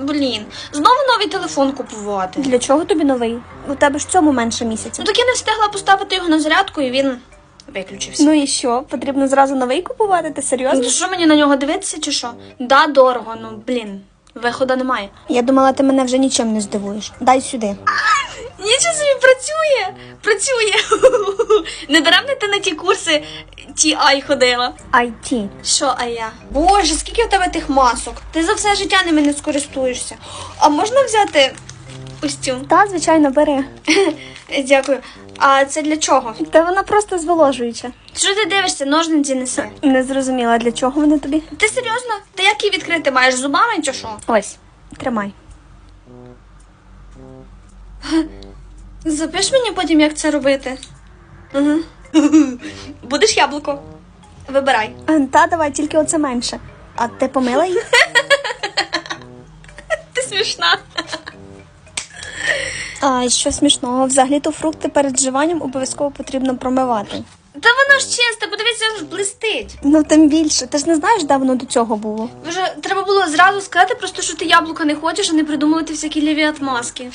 Блін, знову новий телефон купувати. Для чого тобі новий? У тебе ж цьому менше місяця. Ну так я не встигла поставити його на зарядку і він виключився. Ну і що? Потрібно зразу новий купувати? Ти серйозно? Ну, що мені на нього дивитися чи що? Да, дорого, ну блін, виходу немає. Я думала, ти мене вже нічим не здивуєш. Дай сюди. Нічого собі працює! Працює! Недаремно ти на ті курси TI ходила. IT. Що, а я? Боже, скільки у тебе тих масок? Ти за все життя ними не скористуєшся. А можна взяти ось цю? Та, звичайно, бери. Дякую. А це для чого? Та вона просто зволожуюча. Що ти дивишся, ножниці неси? Не зрозуміла, для чого вони тобі? Ти серйозно? Ти як її відкрити маєш зубами чи що? Ось, тримай. Запиш мені потім, як це робити. Угу. Будеш яблуко? Вибирай. Е, Та, давай, тільки оце менше. А ти помила їх? Ти смішна. А що смішного? Взагалі-то фрукти перед вживанням обов'язково потрібно промивати. Та воно ж чисте, подивіться, воно ж блистить. Ну тим більше. Ти ж не знаєш, де воно до цього було. Вже треба було зразу сказати, просто що ти яблука не хочеш, а не придумувати всякі ліві отмазки.